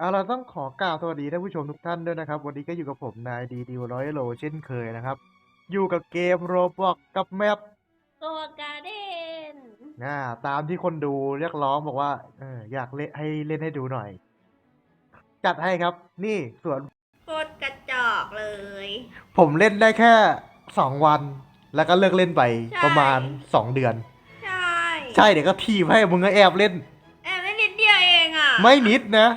เอาเราต้องขอกล่าวสวัสดีท่านผู้ชมทุกท่านด้วยนะครับ วันนี้ก็อยู่กับผมนายดีดิวร้อยโลเช่นเคยนะครับ อยู่กับเกมโรบอกกับแมปตัวการ์เด้นนะตามที่คนดูเรียกร้องบอกว่าเอออยากเล่นให้เล่นให้ดูหน่อย จัดให้ครับ นี่ส่วนโคตรกระจอกเลย ผมเล่นได้แค่สองวัน แล้วก็เลิกเล่นไปใช่ ประมาณสองเดือน ใช่ใช่เดี๋ยวก็ทีบให้มึงก็แอบเล่น แอบได้นิดเดียวเองอะไม่นิดนะ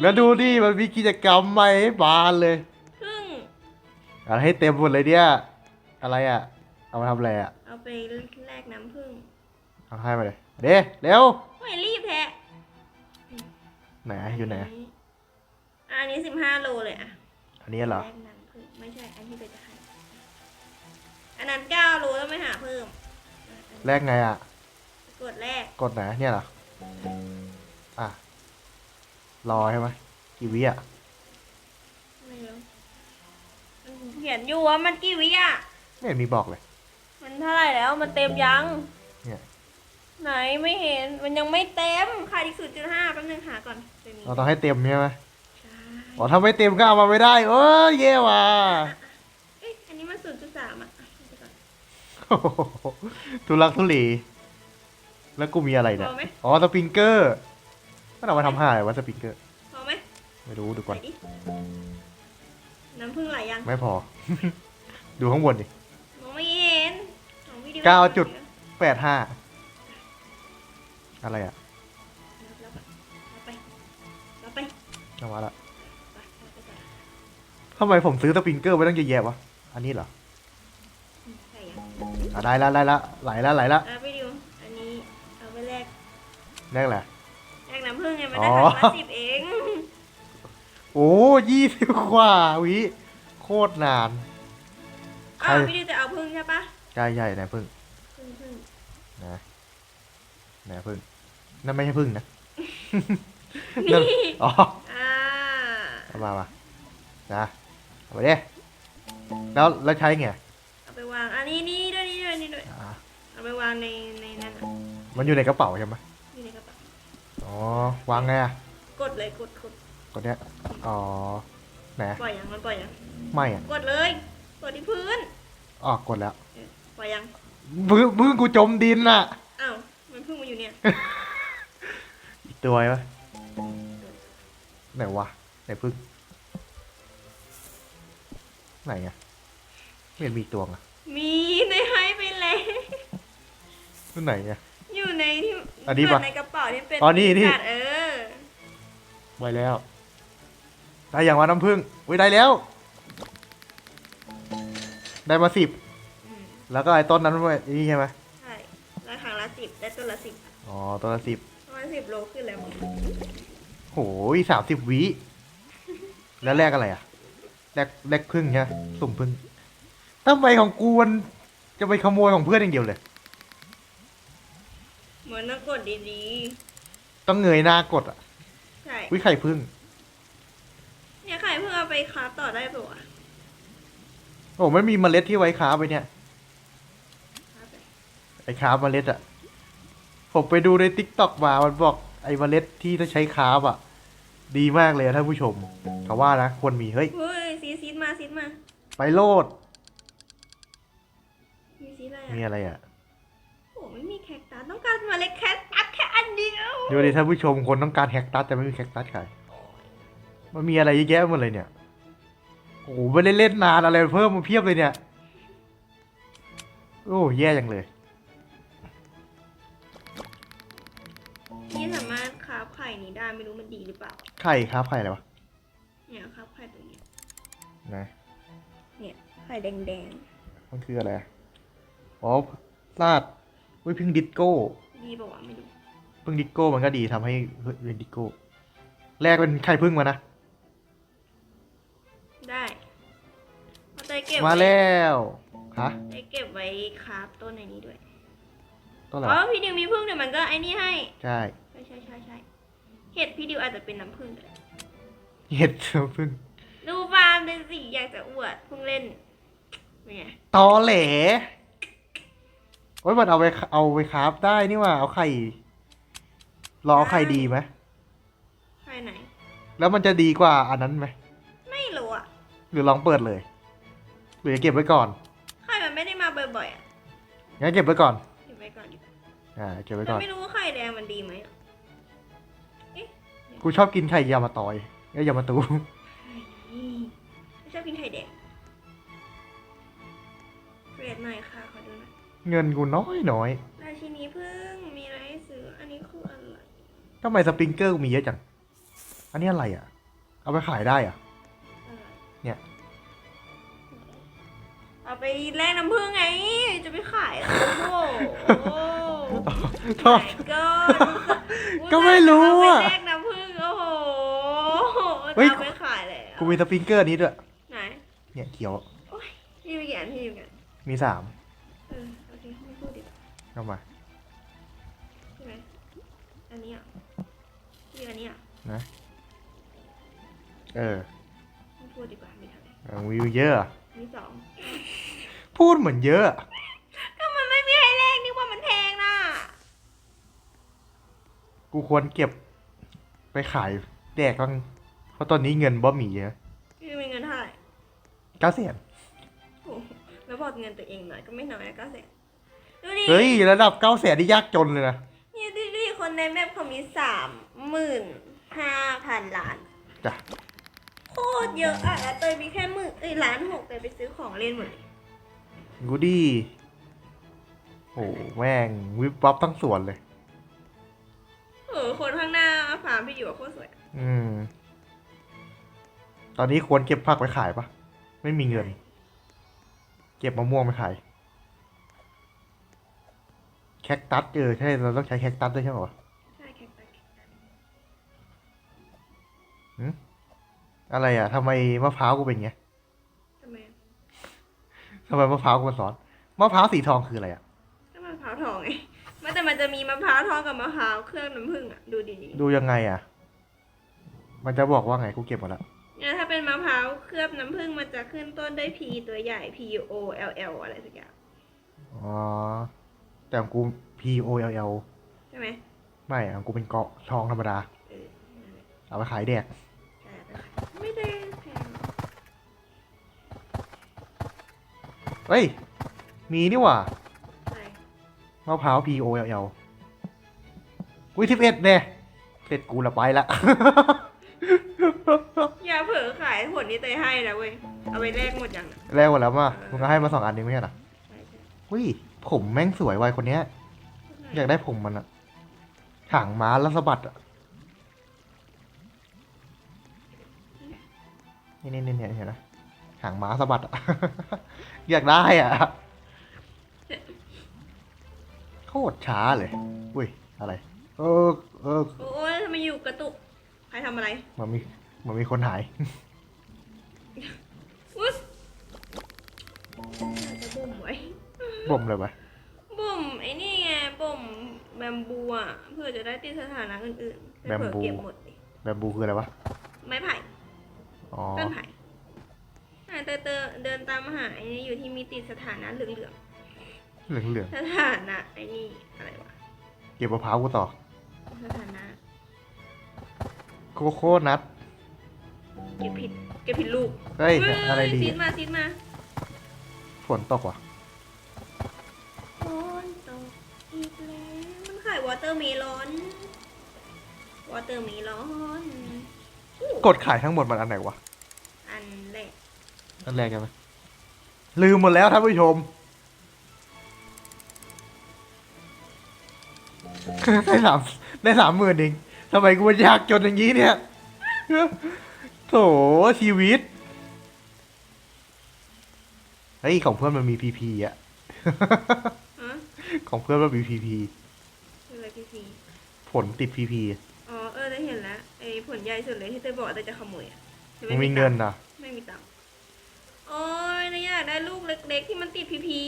แล้วดูดิมันมีกิจกรรมใหม่ให้บานเลยครึ่งอะไรให้เต็มหมดเลยเนี่ยอะไรอะ เอามาทำอะไรอะเอาไปแลกน้ำผึ้งเอาให้มาเลยเด้เร็วไม่รีบแท้ไหนอยู่ไหนอันนี้สิบห้าโลเลยอะอันนี้เหรอแลกน้ำผึ้งไม่ใช่อันที่ไปจะให้อันนั้นเก้าโลต้องไปหาเพิ่มแรกไงอะกดแรกกดไหนเนี่ยเหรออะ รอใช่ไหมกี่วิอะไม่รู้มันเขียนอยู่ว่ามันกี่วิอะ ไม่เห็นมีบอกเลย มันเท่าไหร่แล้ว มันเต็มยัง เนี่ยไหนไม่เห็น มันยังไม่เต็มขาดอีกศูนย์จุดห้าแป๊บนึงหาก่อนจะมีเราต้องให้เต็มใช่ไหมใช่อ๋อถ้าไม่เต็มก็เอามาไม่ได้เออเย่ว่ะเอ๊ะอันนี้มันศูนย์จุดสามอะเอาไปก่อน โอ้โหทุลักทุเลแล้วกูมีอะไรเนี่ยพอไหม อ๋อสปริงเกอร์ มันเอามาทำห่าอะไรวะสปริงเกอร์พอไหมไม่รู้ดูก่อน ไหนดิน้ำผึ้งไหลยังไม่พอ ดูข้างบนดิ มองไม่เห็นของพี่ดิวเก้าจุด แปดห้าอะไรอะรับรับไปรับไปเอามาละไปไปไปไปทำไมผมซื้อสปริงเกอร์ไว้ตั้งเยอะแยะวะ อันนี้เหรออืมใช่ยังอะได้ละได้ละไหลละไหลละอะพี่ดิวอันนี้เอาไปแลกแรกแหละ มันอ๋ได้อถังละสิบเองโอ้ยี่สิบกว่าวิ โคตรนานอ้าวใครพี่ดิวจะเอาผึ้งใช่ปะใช่ใช่นะพึ่งผึ้งผึ้งนะนะพึ่งนั่นไม่ใช่พึ่งนะนี่นั่นอ๋ออ่าเอามามานะเอาไปดิแล้วแล้วใช้ไงเอาไปวางอันนี้นี่ด้วยนี่ด้วยนี่ด้วยอ่าเอาไปวางในในนั้นอะมันอยู่ในกระเป๋าใช่ไหม วางไงอะกดเลยกดกดกดเนี้ยอ๋อไหนปล่อยยังมันปล่อยยังไม่อะกดเลยกดที่พื้นอ๋อกดแล้วเออปล่อยยังพึ่งพึ่งกูจมดินน่ะอ้าวมันเพิ่งมาอยู่เนี่ยอีกตัวไหมไหนวะไหนพึ่งไหนอะไม่เห็นมีอีกตัวอะมีในให้ไปแล้วตัวไหนอะ อยู่ในที่อันนี้ปะในกระเป๋าที่เป็นอ๋อนี่นี่ปีศาจเออ ไว้แล้ว ได้อย่างว่าน้ำพึ่งอุ้ยได้แล้ว ได้มาสิบ อืมแล้วก็ไอ้ต้นนั้นด้วยนี่ใช่ไหมใช่ได้ครั้งละสิบได้ตัวละสิบอ๋อ ต้นละสิบประมาณสิบโลขึ้นแล้วมั้งโหยสามสิบวิ แล้วแลกอะไรอะ แลกแลกพึ่งใช่ไหมสุ่มพึ่งทำไมของกูมันจะไปขโมยของเพื่อนอย่างเดียวเลยเห มือนต้องกดดีต้องเงยหน้ากดอะๆ ใช่ วิไข่พึ่ง เนี่ยใครเพิ่งเอาไปคราฟต่อได้ปะวะโอ้ไม่มีเมล็ดที่ไว้ค้าไปเนี่ย คราฟไปไอ้ค้าเมล็ดอะ ผมไปดูในทิกตอกมา มันบอกไอ้เมล็ดที่ถ้าใช้ค้าอะ ดีมากเลยอะท่านผู้ชมเขาว่านะควรมีเฮ้ย เฮ้ยซีซีดมาซีดมา ไปโลดมีซีดอะไรมีอะอะไรอะโอ้ไม่มีแคค ตัสต้องการเมาเล็ดแคคตัสแค่อันเดียวดูดิท่านผู้ชมคนต้องการแคคตัสแต่ไม่มีแคคตัสขายมันมีอะไรเยอะแยะหมดเลยเนี่ย โอ้โหไม่ได้เล่นนานอะไรเพิ่มมาเพียบเลยเนี่ย โอ้แย่จังเลย นี่สามารถคราฟไข่นี้ได้ไม่รู้มันดีหรือเปล่า ไข่ครับไข่อะไรวะ เนี่ยคราฟไข่ตรงเนี้ยนะ เนี่ยไข่แดงมันคืออะไรอะอ๋อลาด อุ้ยพึ่งดิสโก้ๆดีเปล่าวะไม่รู้พึ่งดิสโก้มันก็ดีทำให้เป็นดิสโก้ แรกเป็นไข่พึ่งมานะ ได้เอาใจเก็บมาไว้แล้วฮะใจเก็บไว้คราฟต้นในนี้ด้วยต้นอะไรอ๋อวะพี่ดิวมีพึ่งเดี๋ยวมันก็ไอ้นี่ให้ใช่ใช่ใช่ใช่ใช่เห็ดพี่ดิวอาจจะเป็นน้ำผึ้งก็ได้เห็ดพึ่งดูฟาร์มเป็นสิอยากจะอวดเพิ่งเล่นเป็นไงตอแหล โอ้ยมันเอาไปเอาไปคราฟได้นี่ว่าเอาไข่รอเอาไข่ดีไหมแล้วมันจะดีกว่าอันนั้นไหมไม่รู้อะหรือลองเปิดเลยหรือจะเก็บไว้ก่อนไข่มันไม่ได้มาบ่อยๆอะงั้นเก็บไว้ก่อนเก็บไว้ก่อนดีกว่าอ่าเก็บไว้แต่ก่อนไม่รู้ว่าไข่แดงมันดีไหมอะกูชอบกินไข่ยามาตอยไอ้ยยามาตูไม่ชอบกินไข่แดงเกรดหน่อยค่ะขอดูหน่อย เงินกูน้อยน้อยราชินีพึ่งมีอะไรให้ซื้ออันนี้คืออะไรทำไมสปริงเกอร์กูมีเยอะจัง อันนี้อะไรอะ เอาไปขายได้อะอะไรเนี่ย เอาไปแลกน้ำผึ้งไง จะไปขายเหรอโอ้โหชอบ my god ก็ไม่รู้อะเาไปแลกน้ำผึ้งโอ้โหเฮ้ยจะเอาไปขายเลยกูมีสปริงเกอร์นี้ด้วย ไหนเนี่ยเขียวพี่มีกี่อันพี่มีกี่อันมีสาม เออโอเคไม่พูดดีกว่า เข้ามาใช่ไหมอันนี้อะพี่อันนี้อะนะ เออไม่พูดดีกว่าไม่ทันเลยเอาวิวเยอะอะ มีสองพูดเหมือนเยอะอะ ก็มันไม่มีให้แลกนี่ว่ามันแพงน่ะกูควรเก็บไปขายแดกบ้างเพราะตอนนี้เงินบ่มีเยอะพี่มีเงินเท่าไหร่เก้าแสนโอ้โหแล้วบอกเงินตัวเองหน่อยก็ไม่น้อยนะเก้าแสน ดูดิเฮ้ย ระดับเก้าแสนนี่ยากจนเลยนะนี่ดิดิคนในแมปเขามีสามหมื่นห้าพันล้าน จ้ะ โคตรเยอะอะแล้วเตยมีแค่หมื่นเอ้ยล้านหกเตยไปซื้อของเล่นหมดเลยกูดีโอ้แม่ง วิบวับทั้งสวนเลย เออคนข้างหน้าฟาร์มพี่อยู่อะโคตรสวยอะอืม ตอนนี้ควรเก็บผักไปขายปะไม่มีเงิน เก็บมะม่วงไปขาย แคคตัสเออใช่เราต้องใช้แคคตัสด้วยใช่ไหมวะใช่แคคตัสแคคตัสอะไรอะทำไมมะพร้าวกูเป็นไงทำไมอะทำไมมะพร้าวกูมันสอนมะพร้าวสีทองคืออะไรอะก็มะพร้าวทองไงมันแต่มันจะมีมะพร้าวทองกับมะพร้าวเครื่องน้ำผึ้งอะดูดีดูยังไงอะ มันจะบอกว่าไงกูเก็บหมดละๆเนี่ยถ้าเป็นมะพร้าวเคลือบน้ำผึ้งมันจะขึ้นต้นด้วย P ตัวใหญ่ P O L L อะไรสักอย่างอ๋อ แต่ของกู P O L L ใช่ไหมไม่อะของกูเป็นเกาะทองธรรมดา เออนั่นแหละเอาไปขายแดก ใช่แต่ไม่ได้แพงเฮ้ย มีนี่หว่า ใช่มะพร้าว P O L L อุ้ยสิบเอ็ดเนี่ยเสร็จกูละไปละ อย่าเผลอขายผลนี้เตยให้นะเว้ย เอาไปแลกหมดยังอะแล้วหมดแล้วมามึงก็ให้มาสองอันนี้ไม่ใช่เหรอใช่ใช่อุ้ย ผมแม่งสวยวัยคนเนี้ย อยากได้ผมมันอะหางม้าแล้วสะบัดอะนี่นี่นี่เนี่ยเห็นไหมหางม้าสะบัดอะ อยากได้อะโคตรช้าเลย อุ้ย อะไร เออเออโอ้ยทำไมอยู่กระตุก ใครทำอะไรเหมันมีเหมันมีคนหายอุ๊ยน่าจะบ่มไว้ บ่มเลยปะบ่มไอ้นี่ไงบ่มแบมบูอะเพื่อจะได้ติดสถานะอื่นๆแบมบูเผื่อเก็บหมดดิแบบบูคืออะไรวะไม้ไผ่อ๋อต้นไผ่อ่าเตอเตอเดินตามหาไอ้นี่อยู่ที่มีติดสถานะเหลืองเหลืองเหลืองๆสถานะไอ้นี่อะไรวะๆเก็บมะพร้าวกูต่อสถานะโคโค่นัทเก็บผิดเก็บผิดลูกเฮ้ยอะไรดีซีดอะมาซีดมาฝนตกว่ะ เตอร์เมลอนวอเตอร์เมลอนกดขายทั้งหมดมันอันไหนวะ อันแรกอันแรกใช่ไหมลืมหมดแล้วท่านผู้ชม ได้สามได้สามหมื่นเองทำไมกูมันยากจนอย่างนี้เนี่ยโถชีวิต เฮ้ย ของเพื่อนมันมีพีพีอะฮะของเพื่อนมันมีพีพี คืออะไรพี่พี ผ ลติดพีพีอ๋อ เออได้เห็นแล้วไอ้ผลใหญ่สุดเลยที่เตยบอกว่าเตยจะขโมยอะแต่มึงมีเงินตัค์นะไม่มีตังค์โอ้ยนายอยากได้ลูกเล็ก ๆ ที่มันติดพีพี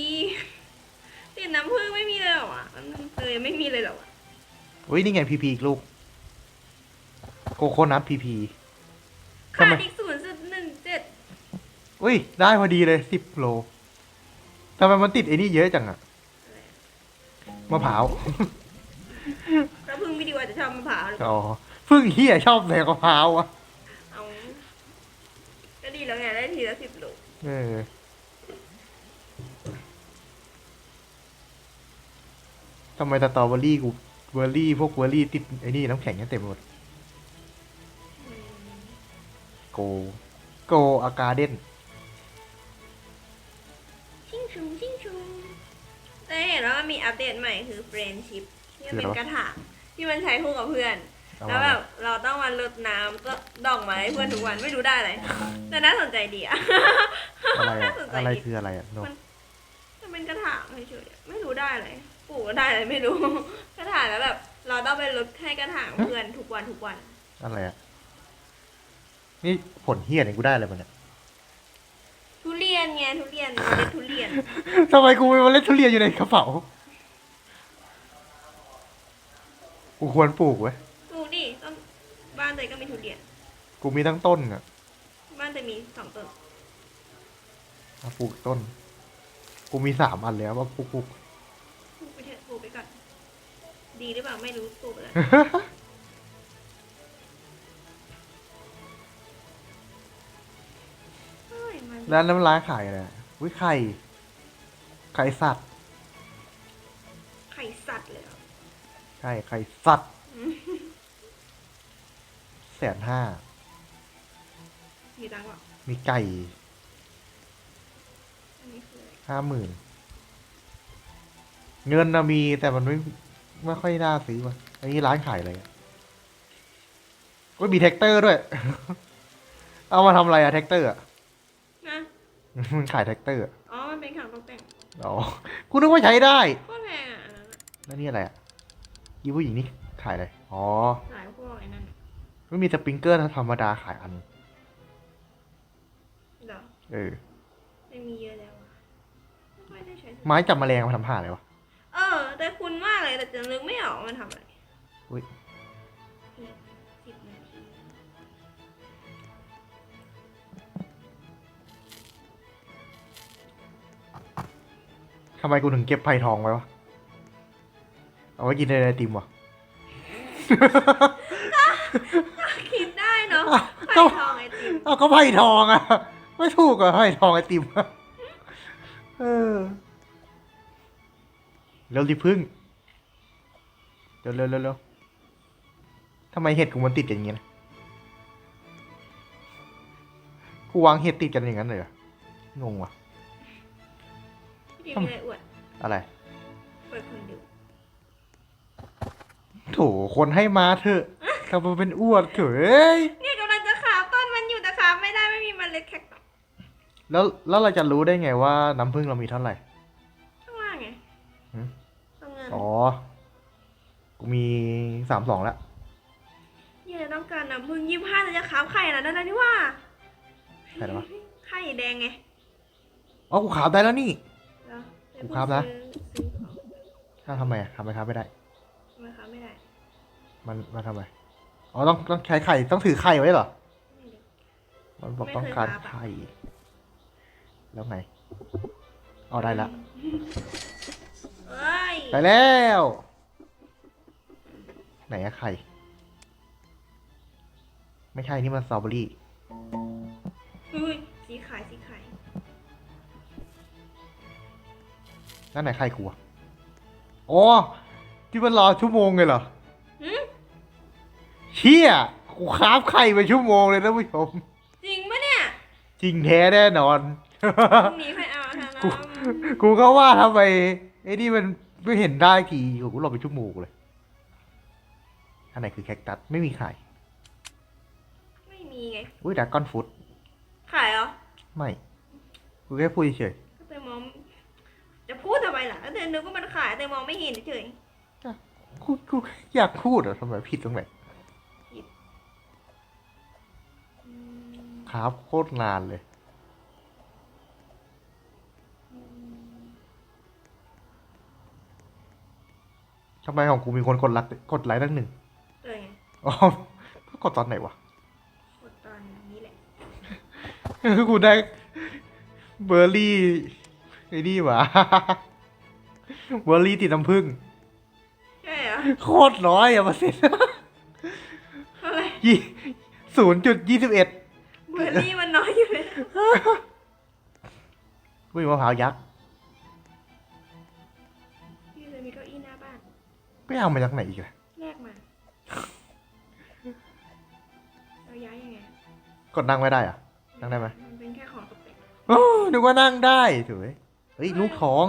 ติดน้ำผึ้งไม่มีเลยเหรอวะมันเตยไม่มีเลยเหรอวะอุ้ยนี่ไงพีพีอีกลูกโกโคนัทพีพีทำขาไมดอีกศูนย์จุดหนึ่งเจ็ดอุ้ยได้พอดีเลยสิบโลทำไมมันติดไอ้นี่เยอะจังอะมะพร้าวแล้วพึ่งไม่ดีกว่าจะชอบมะพร้าวหรื อเปล่าอ๋อพึ่งเฮียชอบแสกมะพร้าวอะแล้วไงได้ทีละสิบลูกเออทำไมสตรอเบอรี่กูเบอร์รี่พวกเบอร์รี่ติดไอ้นี่น้ำแข็งกันเต็มหมดอืมโก โกอาการเดนชิงชูชิงชูแต่เห็นว่ามันมีอัปเดตใหม่คือเฟรนชิพที่มันเป็นกระถาง ที่มันใช้คู่กับเพื่อน แล้วแบบเราต้องมารดน้ำก็ดอกไม้ให้เพื่อนทุกวันไม่รู้ได้อะไรแต่น่าสนใจดีอะอะไรน่าอะสนใจอะไรดีคืออะไรอะโนมันมันเป็นกระถางเฉยๆไม่รู้ได้อะไรปลูกก็ได้อะไรไม่รู้ กระถางแล้วแบบ เราต้องไปรดให้กระถางเพื่อนทุกวันทุกวันอะไรอะนี่ผลเฮี้ยเนี่ยกูได้อะไรมาเนี่ยทุเรียนไงทุเรียนเมล็ดทุเรียน ทำไมกูมีเมล็ดทุเรียนอยู่ในกระเป๋า กูควรปลูกไว้ยปลูกดิต้นบ้านเตยก็มีทุเรียน กูมีทั้งต้นอะบ้านเตยมีสองต้นมาปลูกต้น กูมีสามอันแล้วมาปลูกปลูก ปลูกไปเถอะปลูกไปก่อน ดีหรือเปล่าไม่รู้ปลูกไปเลยเฮ้ยมันแล้วน้ำร้านขายอะไรอะอุ้ยไข่ ไข่สัตว์ ไข่สัตว์เลย เหรอใช่ไข่สัตว์อืมแสนห้า มีตังค์เปล่ามีไก่อันนี้คืออะไรห้าหมื่นเงินนะมีแต่มันไม่ไม่ค่อยน่าซื้อว่ะอันนี้ร้านขายอะไรอะก็มีแท็กเตอร์ด้วย เอามาทำอะไรอะแท็กเตอร์อะ นะ มันขายแท็กเตอร์อะอ๋อ มันเป็นของตกแต่งอ๋อกูนึกว่าใช้ได้ โคตรแพงอะอันนั้นอะแล้วนี่อะไรอะ ยี่ผู้หญิงนี่ขายอะไร อ๋อหลายพวกไอ้นั่นไม่มีสปริงเกอร์ธรรมดาขายอัน เหรอเออ ไม่มีเยอะแล้วอะไม่ค่อยได้ใช้ไม้จับแมลงมาทำผ่าอะไรวะ เออ แต่คุณมากเลยแต่จะนึกไม่ออกว่ามันทำอะไรอุ๊ยอีกสิบนาทีทำไมกูถึงเก็บไผ่ทองไว้วะ เอาไว้กินในไอติมวะคิดได้เนาะอ้าวไข่ก็ทองไอติมเอาก็ไผ่ทองอะ ไม่ถูกเหรอะไผ่ทองไอติมอะเออเร็วดิพึ่งเร็วเร็วเร็วเร็วทำไมเห็ดกูมันติดกันอย่างงี้นะกูวางเห็ดติดกันอย่างนั้นเลยเหรองงว่ะพี่มีอะไรอวดอะไรเปิดคนดู โถคนให้มาเถอะทำมาเป็นอ้วนเถอะเอ้ยเนี่ยกำลังจะขาต้นมันอยู่แต่ขาไม่ได้ไม่มีเมันเล็ดแคคตัสแล้วแล้วเราจะรู้ได้ไงว่าน้ำผึ้งเรามีเท่าไหร่ ข้างล่างไงหืม ตรงเงินอ๋อ กูมีสามสองแล้ว เนี่ยต้องการน้ำผึ้งยี่ห้าจะขาบไข่นะนั่นนะนี่ว่าไข่อะไรวะ ไข่แดงไงอ๋อกูขาวได้แล้วนี่เหรอกูครับนะซื้อซื้อของ ถ้าวทำไมอะทำไมครับไม่ได้ ทำไมครับไม่ได้ มันมันทำไมอ๋อต้องต้องใช้ไข่ต้องถือไข่ไว้เหรอไม่รู้มันบอกไม่เคยต้องการครับอะไข่ แล้วไงอ๋อได้ละเอ้ยได้แล้ว ไหนอะไข่ ไม่ใช่นี่มันสตรอเบอรี่ อุ้ยสีขายสีขายนั่นไหนไข่กูอะอ๋อที่มันรอชั่วโมงเลยเหรอหืม เชี่ยกูคราฟไข่ไปชั่วโมงเลยนะผู้ชม จริงปะเนี่ยจริงแท้แน่นอน พรุ่งนี้ใครเอาทางกูน้ำกูก็ว่าทำไมไอ้นี่มันไม่เห็นได้ทีกูรอไปชั่วโมงเลยอันไหนคือแคคตัสไม่มีไข่ไม่มีไง อุ้ยดากอนฟุตขายเหรอ ไม่กูแค่พูดเฉยก็แต่มอง จะพูดทำไมล่ะก็แต่นึกว่ามันขายแต่มองไม่เห็นเฉยๆกูกูอยากพูดอะทำไมผิดตรงไหน ครับโคตรนานเลย ทำไมของกูมีคนกดลักกดไลค์ตั้งหนึ่งเออไงอ๋อ กดตอนไหนวะ กดตอนนี้แหละ คือกูได้เบอร์รี่ไอ้นี่หว่าเบอร์รี่ติดน้ำผึ้งใช่เหรอโคตรน้อยอะเปอร์เซ็นต์เท่าไหร่ยี่ศูนย์จุดยี่สิบเอ็ดบ เบอร์รี่มันน้อยอยู่เลยอุ้ยมะพร้าวยักษ์พี่เลยมีเก้าอี้หน้าบ้าน ไปเอามาจากไหนอีกอะแลกมา เราย้ายยังไงกดนั่งไม่ได้อะนั่งได้ไหม มันเป็นแค่ของตกแต่งโอ้นึกว่านั่งได้สวยเฮ้ยลูกท้อง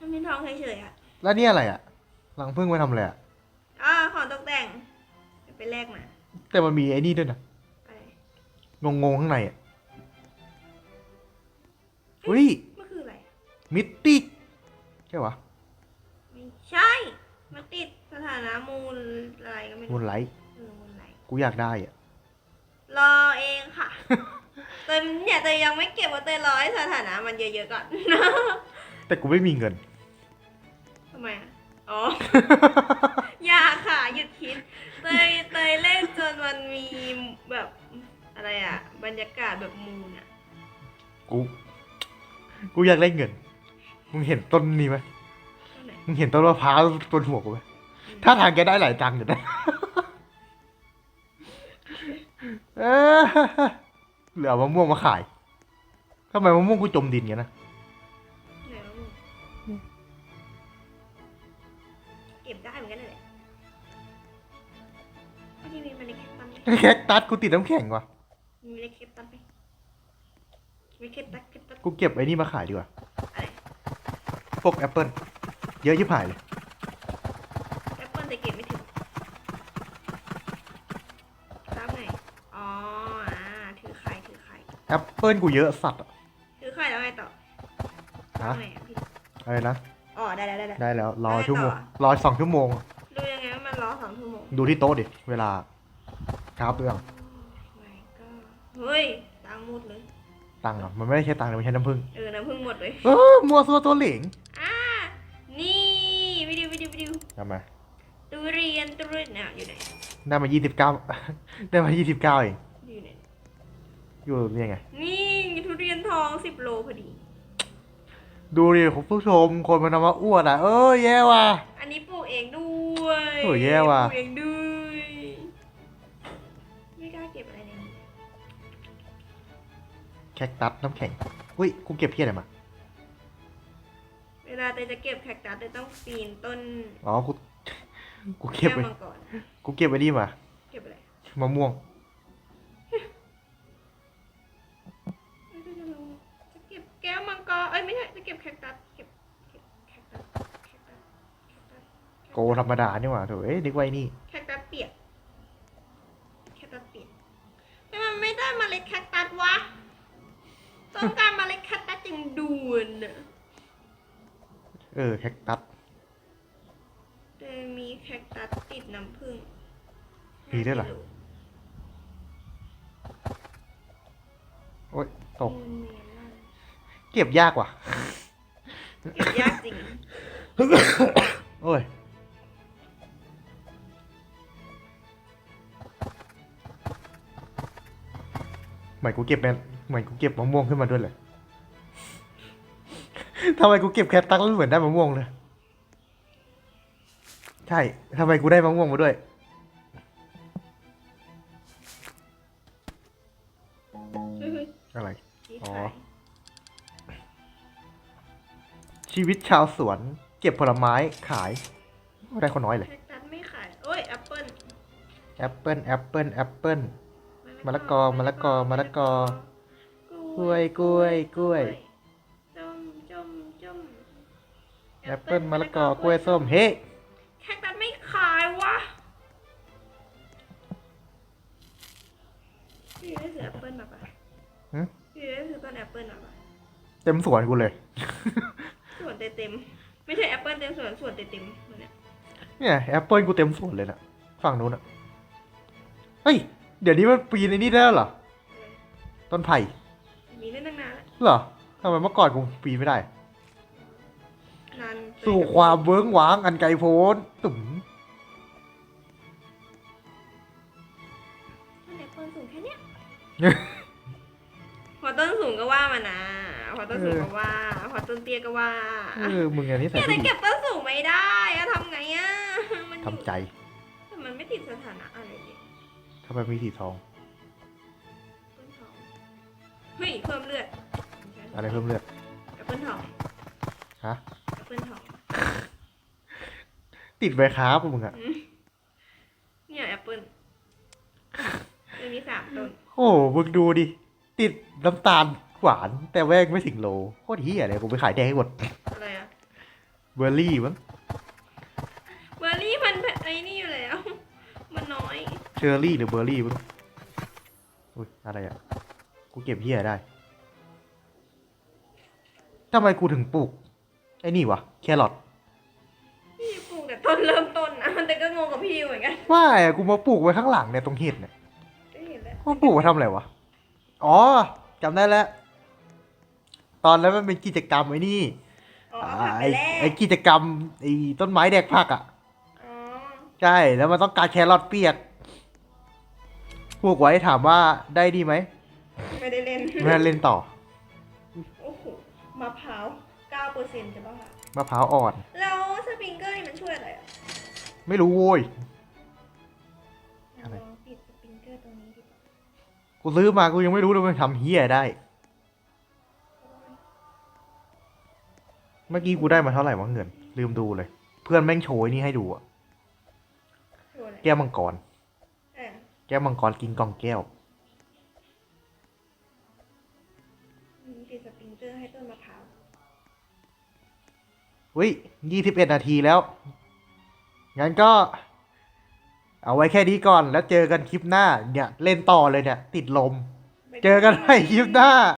มันเป็นทองเฉยๆอะแล้วนี่อะไรอะหลังพึ่งไปทำอะไรอะอ่าของตกแต่งเดี๋ยวไปแลกมา แต่มันมีไอ้นี่ด้วยนะอะไร งงๆข้างในอะอุ้ยมันคืออะไร มิตติกใช่ปะไม่ใช่ มันติดสถานะมูลอะไรก็ไม่มูรู้นไลท์เออมูลไหนกูอยากได้อะรอเองค่ะ เตยเนี่ยเตยยังไม่เก็บว่าเตยรอให้สถานะมันเยอะๆก่อน แต่กูไม่มีเงิน ทำไมอะอ๋อ อย่าค่ะหยุดคิด เตยเตยเล่นจนมันมีแบบ อะไรอะ บรรยากาศแบบมูนอะ กู กูอยากได้เงิน มึงเห็นต้นนี้ไหมเท่าไหร่มึงเห็นต้นมะพร้าวต้นหัวกูไหมถ้าทางแกได้หลายตังค์อยู่นะ เออเหลือมะม่วงมาขายทำไมมะม่วงกูจมดินกันนะ ไหนวะมึงเก็บได้เหมือนกันนั่นแหละไม่ได้มีเมล็ดแคคตัสไหม แคคตัสกูติดน้ำแข็งว่ะ มีเมล็ดแคคตัสไหมเมล็ดแคคตัสแคคตัสกูเก็บไอ้นี่มาขายดีกว่าอะไรพวกแอปเปิลเยอะชิบหายเลยแอปเปิลแต่เก็บไม่ถึงรับไงอ๋ออ่าถือไข่ถือไข่แอปเปิลกูเยอะสัตว์อะถือไข่แล้วไงต่อฮะทำไงอะพี่อะไรนะ อ๋อได้ได้ได้ได้ ได้แล้วรอได้ต่อชั่วโมงรอสองชั่วโมง ดูยังไงว่ามันรอสองชั่วโมง ดูที่โต๊ะดิ เวลาครับเรื่องไม่ก็ เฮ้ยตังค์หมดเลย ตังค์อะมันไม่ได้ใช้ตังค์แต่มันใช้น้ำผึ้งเออน้ำผึ้งหมดเลย เออมัวซัวตัวเหลงอ่า นี่วิดีโอวิดีโอวิดีโอทำไมตุเรียนตุเรียนเนี่ยอยู่ไหน ได้มายี่สิบเก้าได้มายี่สิบเก้าเองอยู่ไหน อยู่นี่ไง นี่ทุเรียนทองสิบโลพอดี ดูดิคุณผู้ชมคนมันทำมาอ้วนอะ เออแย่ว่ะ อันนี้ปลูกเองด้วยโอ้ยแย่ว่ะ ปลูกเองด้ แคคตัสน้ำแข็งอุ้ยกูเก็บเพี้ยอะไรมา เวลาเตยจะเก็บแคคตัสเตยต้องปีนต้นอ๋อกูกูเก็บแก้วไว้มังกรกูเก็บไว้นี่มาเก็บอะไรมะม่วงไม่ได้จะลงจะเก็บแก้วมังกรเอ้ยไม่ใช่จะเก็บแคคตัสเก็บเก็บแคคตัสแคคตัสแคคตัสโกธรรมดานี่หว่าโถเอ้ยนึกไว้นี่ แคคตัสเปียกแคคตัสเปียกทำไมมันไม่ได้เมล็ดแคคตัสวะ ต้องการเมล็ดแคคตัสอย่างด่วนน่ะเออแคคตัสเตยมีแคคตัสติดน้ำผึ้งมีด้วยเหรอ โอ๊ยตกเนียนๆมากเก็บยากว่ะ เก็บยากจริง โอ้ยเหมือนกูเก็บเป็น เหมือนกูเก็บมะม่วงขึ้นมาด้วยเลย ทำไมกูเก็บแคคตัสแล้วเหมือนได้มะม่วงเลย ใช่ทำไมกูได้มะม่วงมาด้วยเฮ้ยอะไรๆนี่อ๋อขายชีวิตชาวสวน เก็บผลไม้ขาย ได้คนน้อยเลย แคคตัสไม่ขาย โอ้ยแอปเปิ้ลแอปเปิลแอปเปิลแอปเปิลมะละกอมะละกอมะละกอ กล้วยกล้วยกล้วยจุ่มจุ่มจุ่มแอปเปิลมะละกอกล้วยส้มเฮ้แคคตัสไม่ขายวะพี่ได้ซื้อแอปเปิ้ลมาปะหึพี่ได้ซื้อต้นแอปเปิ้ลมาปะเต็มสวนกูเลยส่วนเต็มๆไม่ใช่แอปเปิ้ลเต็มส่วนส่วนเต็มๆมันเนี่ยเนี่ยแอปเปิลกูเต็มสวนเลยนะฝั่งนู้นอะเฮ้ย เดี๋ยวนี้มันปีนในนี่ได้แล้วเหรอ ต้นไผ่ เหรอทำไมเมื่อก่อนกูปีนไม่ได้นานสู่ความเวิ้งว้างอันไกลโพ้นตุ๋มต้นแอปเปิ้ลสูงแค่เนี้ยพอต้นสูงก็ว่ามานะพอต้นสูงก็ว่า พอต้นเตี้ยก็ว่าเออมึงอันนี้ใส่เนี่ยแต่ที่เก็บต้นสูงไม่ได้อะทำไงอะมันอยู่ทำใจแต่มันไม่ติดสถานะอะไรเลยทำไมมีสีทองต้นเฮ้ยเพิ่มเลือด อะไรเพิ่มเลือดแอปเปิลทองฮะแอปเปิลทองติดไวครับมึงอะเนี่ยแอปเปิลมันมีสามต้นโอ้โหมึงดูดิ ติดน้ำตาลหวาน แต่แม่งไม่ถึงโลโคตรเฮียเลยกูไปขายแดงให้หมดอะไรอะเบอร์รี่มั้งเบอร์รี่มันไอ้นี่อยู่แล้ว มันน้อยเชอร์รี่หรือเบอร์รี่มั้งอุ้ยอะไรอะกูเก็บเฮียได้ ทำไมกูถึงปลูก ไอ้นี่วะแครอทพี่ปลูกแต่ต้นเริ่มต้นนะแต่ก็งงกับพี่เหมือนกันว่าอะกูมาปลูกไว้ข้างหลังเนี่ยตรงเห็ดเนี่ยก็เห็นแล้วว่าปลูกไว้ทำอะไรวะ อ๋อจำได้แล้ว ตอนนั้นมันเป็นกิจกรรมไอ้นี่อ๋อเอาผักไปไอ้แลไอ้กกิจกรรมไอ้ต้นไม้แดกผักอะ อ๋อใช่ แล้วมันต้องการแครอทเปียกปลูกไว้ถามว่าได้ดีไหม ไม่ได้เล่นไม่ได้เล่นต่อโอ้โห มะพร้าวเก้าเปอร์เซ็นต์จะบ้าค่ะมะพร้าวอ่อน แล้วสปริงเกอร์นี่มันช่วยอะไรอะไม่รู้โว้ย อะไร ลองปิดสปริงเกอร์ตรงนี้ดีกว่ากูซื้อมากูยังไม่รู้เลยมันทำเฮียได้ เมื่อกี้กูได้มาเท่าไหร่วะเงิน ลืมดูเลย เพื่อนแม่งโชยนี่ให้ดูอะช่วยอะไรแก้วมังกร เออแก้วมังกรกินกล่องแก้ว อุ้ยยี่สิบเอ็ดนาทีแล้ว งั้นก็ เอาไว้แค่นี้ก่อน แล้วเจอกันคลิปหน้า เนี่ย เล่นต่อเลยเนี่ย ติดลมไปเจอกันใหม่คลิปหน้า